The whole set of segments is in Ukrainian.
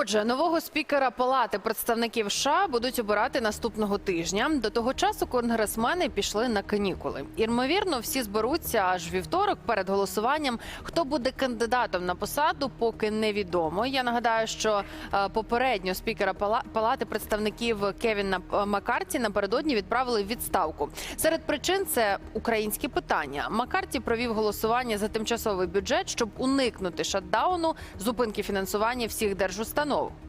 Отже, нового спікера Палати представників США будуть обирати наступного тижня. До того часу конгресмени пішли на канікули. Ірмовірно, всі зберуться аж вівторок перед голосуванням. Хто буде кандидатом на посаду, поки невідомо. Я нагадаю, що е, попередньо спікера Пала- Палати представників Кевіна е, Маккарті напередодні відправили відставку. Серед причин це українські питання. Маккарті провів голосування за тимчасовий бюджет, щоб уникнути шатдауну, зупинки фінансування всіх держустанов. novo.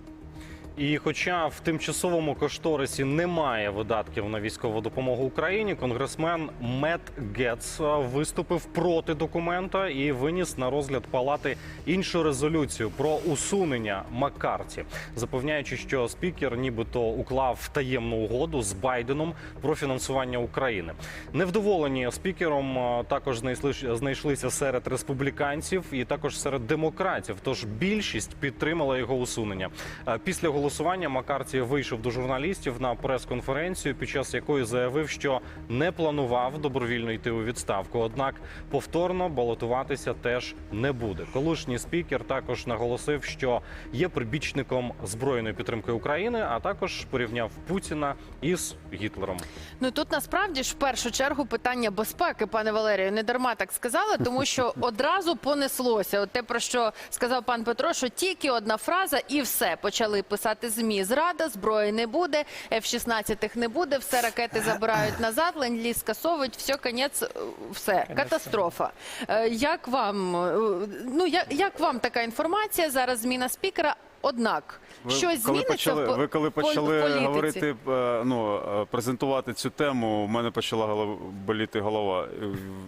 І хоча в тимчасовому кошторисі немає видатків на військову допомогу Україні, конгресмен Мет Гетц е, виступив проти документа і виніс на розгляд палати іншу резолюцію про усунення Маккарті, запевняючи, що спікер нібито уклав таємну угоду з Байденом про фінансування України. Невдоволені спікером е, також знайшли- знайшлися серед республіканців і також серед демократів. Тож більшість підтримала його усунення. Е, Після голосування Маккарті вийшов до журналістів на прес-конференцію, під час якої заявив, що не планував добровільно йти у відставку. Однак повторно балотуватися теж не буде. Колишній спікер також наголосив, що є прибічником збройної підтримки України, а також порівняв Путіна із Гітлером. Ну тут насправді ж в першу чергу питання безпеки, пане Валерію, не дарма так сказали, тому що одразу понеслося. От те, про що сказав пан Петро, що тільки одна фраза, і все почали писати змі. Зрада, зброї не буде, F-16 не буде, все ракети забирають назад, ленд-ліз скасовують, все, конець, е, все, катастрофа. Е, Як вам е, ну як, як вам така інформація? Зараз зміна спікера. Однак Ви щось коли зміниться почали, в ви коли почали політиці? говорити, е, ну е, презентувати цю тему, у мене почала голова, боліти голова. е,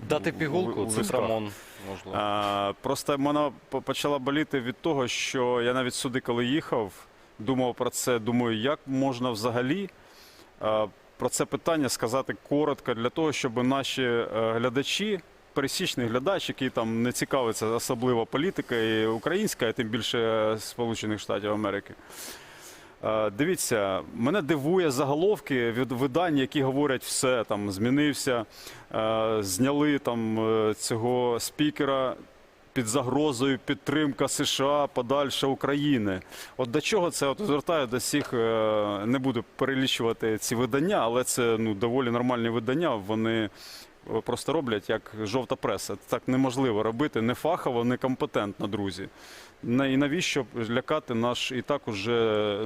Дати пігулку, цитрамон, можливо. А, Просто вона почала боліти від того, що я навіть сюди, коли їхав, думав про це. Думаю, як можна взагалі про це питання сказати коротко для того, щоб наші е, глядачі. Пересічний глядач, який там не цікавиться особливо політикою українська, а тим більше е, Сполучених Штатів Америки. Е, Дивіться, мене дивує заголовки від видань, які говорять все там змінився, е, зняли там е, цього спікера під загрозою підтримка США подальше України. От до чого це от звертаю до всіх, е, не буду перелічувати ці видання, але це ну доволі нормальні видання. Вони просто роблять як жовта преса. Так неможливо робити не фахово, не компетентно, друзі. І навіщо лякати наш і так уже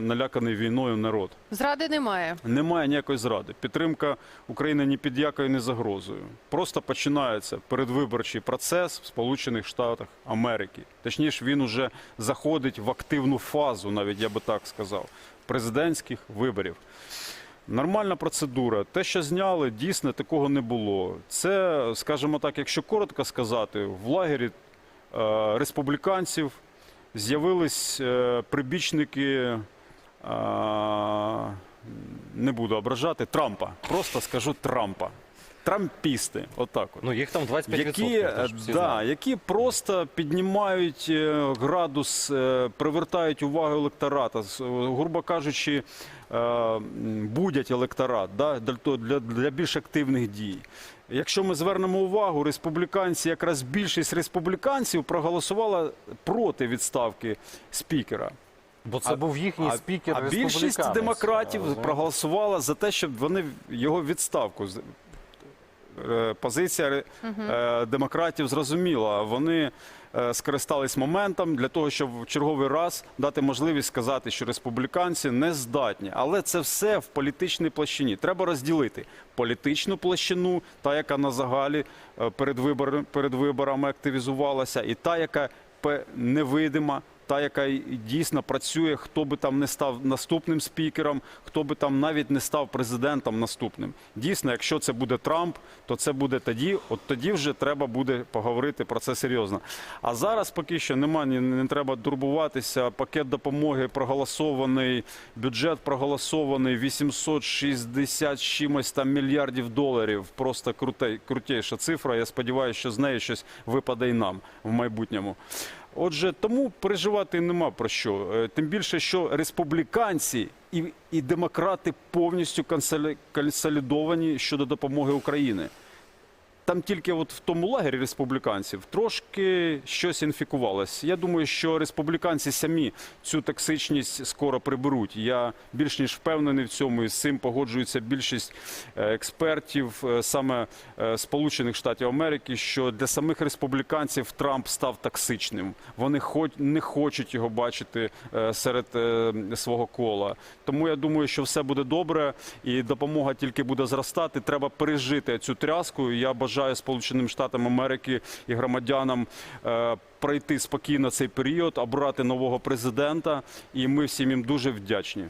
наляканий війною народ? Зради немає. Немає ніякої зради. Підтримка України ні під якою не загрозою. Просто починається передвиборчий процес в Сполучених Штатах Америки. Точніше, він уже заходить в активну фазу, навіть я би так сказав, президентських виборів. Нормальна процедура. Те, що зняли, дійсно такого не було. Це, скажімо так, якщо коротко сказати, в лагері е, республіканців з'явились е, прибічники. Е, не буду ображати Трампа. Просто скажу Трампа. Трампісти, отак от. Ну їх там 25%. Які, теж е, всі да, які просто піднімають е, градус, е, привертають увагу електората, з- е, грубо кажучи, е, м, будять електорат да, для, то- для, для більш активних дій. Якщо ми звернемо увагу, республіканці, якраз більшість республіканців проголосувала проти відставки спікера. Бо це був їхній А- спікер. А більшість республіканець, демократів розумієте? проголосувала за те, щоб вони його відставку. з- Позиція е, демократів зрозуміла. Вони е, скористались моментом для того, щоб в черговий раз дати можливість сказати, що республіканці не здатні. Але це все в політичній площині. Треба розділити політичну площину, та яка на загалі е, перед виборами активізувалася, і та, яка невидима. Та, яка дійсно працює, хто би там не став наступним спікером, хто би там навіть не став президентом наступним. Дійсно, якщо це буде Трамп, то це буде тоді. От тоді вже треба буде поговорити про це серйозно. А зараз поки що немає, ні- не треба турбуватися. Пакет допомоги проголосований, бюджет проголосований 860 з чимось там мільярдів доларів. Просто круте, крутейша цифра. Я сподіваюся, що з неї щось випаде і нам в майбутньому. Отже, тому переживати нема про що. Е, Тим більше, що республіканці і, і демократи повністю консолі- консолідовані щодо допомоги Україні. Там тільки от в тому лагері республіканців трошки щось інфікувалось. Я думаю, що республіканці самі цю токсичність скоро приберуть. Я більш ніж впевнений в цьому, і з цим погоджується більшість е, експертів е, саме е, Сполучених Штатів Америки, що для самих республіканців Трамп став токсичним. Вони хоч не хочуть його бачити серед свого кола. Тому я думаю, що все буде добре, і допомога тільки буде зростати. Треба пережити цю тряску. Я бажаю Сполученим Штатам Америки і громадянам е, пройти спокійно цей період, обрати нового президента. І ми всім їм дуже вдячні.